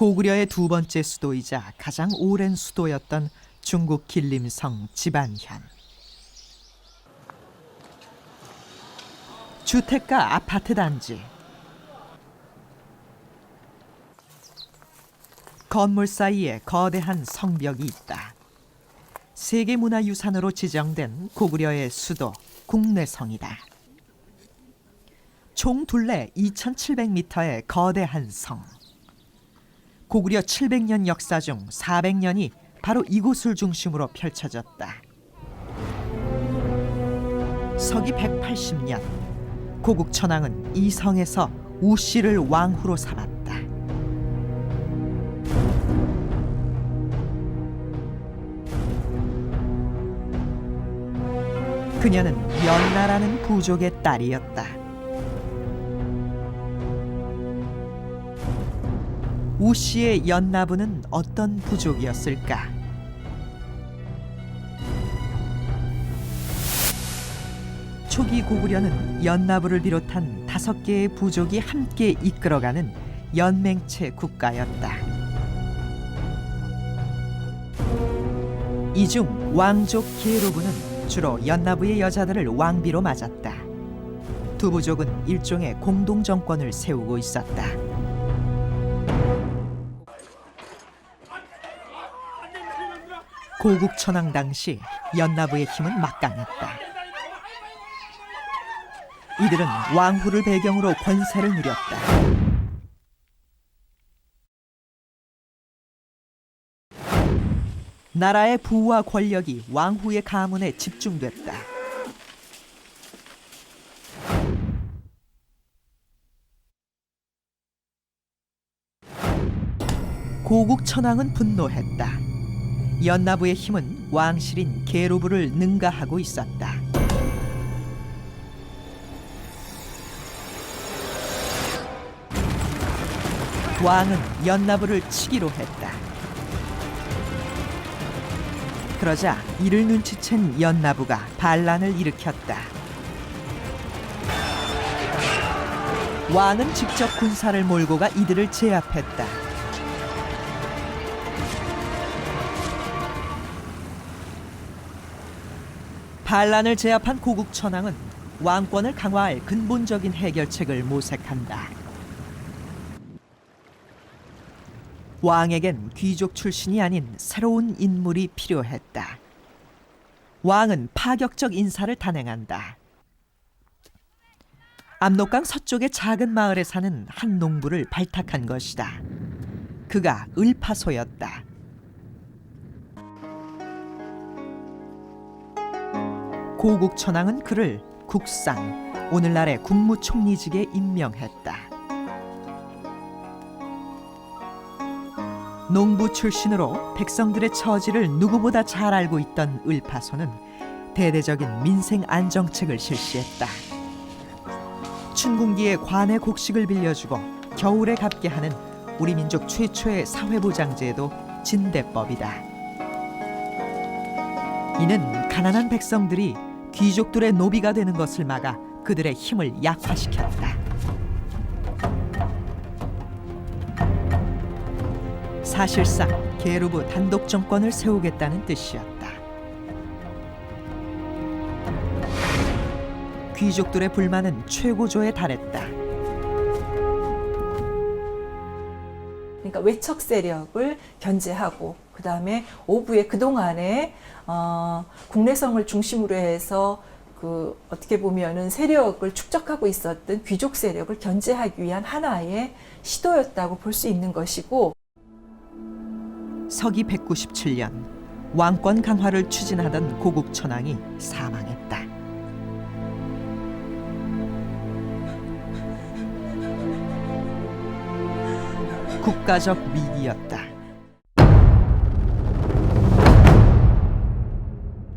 고구려의 두 번째 수도이자 가장 오랜 수도였던 중국 길림성 지반현. 주택가 아파트 단지. 건물 사이에 거대한 성벽이 있다. 세계문화유산으로 지정된 고구려의 수도 국내성이다. 총 둘레 2,700m의 거대한 성. 고구려 700년 역사 중 400년이 바로 이곳을 중심으로 펼쳐졌다. 서기 180년 고국 천왕은 이 성에서 우씨를 왕후로 삼았다. 그녀는 연나라는 부족의 딸이었다. 우 씨의 연나부는 어떤 부족이었을까? 초기 고구려는 연나부를 비롯한 다섯 개의 부족이 함께 이끌어가는 연맹체 국가였다. 이 중 왕족 계로부는 주로 연나부의 여자들을 왕비로 맞았다. 두 부족은 일종의 공동 정권을 세우고 있었다. 고국 천왕 당시 연나부의 힘은 막강했다. 이들은 왕후를 배경으로 권세를 누렸다. 나라의 부와 권력이 왕후의 가문에 집중됐다. 고국 천왕은 분노했다. 연나부의 힘은 왕실인 게르부를 능가하고 있었다. 왕은 연나부를 치기로 했다. 그러자 이를 눈치챈 연나부가 반란을 일으켰다. 왕은 직접 군사를 몰고 가 이들을 제압했다. 반란을 제압한 고국 천왕은 왕권을 강화할 근본적인 해결책을 모색한다. 왕에겐 귀족 출신이 아닌 새로운 인물이 필요했다. 왕은 파격적 인사를 단행한다. 압록강 서쪽의 작은 마을에 사는 한 농부를 발탁한 것이다. 그가 을파소였다. 고국 천왕은 그를 국상, 오늘날의 국무총리직에 임명했다. 농부 출신으로 백성들의 처지를 누구보다 잘 알고 있던 을파소는 대대적인 민생 안정책을 실시했다. 춘궁기에 관의 곡식을 빌려주고 겨울에 갚게 하는 우리 민족 최초의 사회보장제도 진대법이다. 이는 가난한 백성들이 귀족들의 노비가 되는 것을 막아 그들의 힘을 약화시켰다. 사실상 게르부 단독 정권을 세우겠다는 뜻이었다. 귀족들의 불만은 최고조에 달했다. 그러니까 외척 세력을 견제하고 그 다음에 오부에 그 동안에 어, 국내성을 중심으로 해서 그 어떻게 보면은 세력을 축적하고 있었던 귀족 세력을 견제하기 위한 하나의 시도였다고 볼 수 있는 것이고 서기 197년 왕권 강화를 추진하던 고국 천왕이 사망했다. 국가적 위기였다.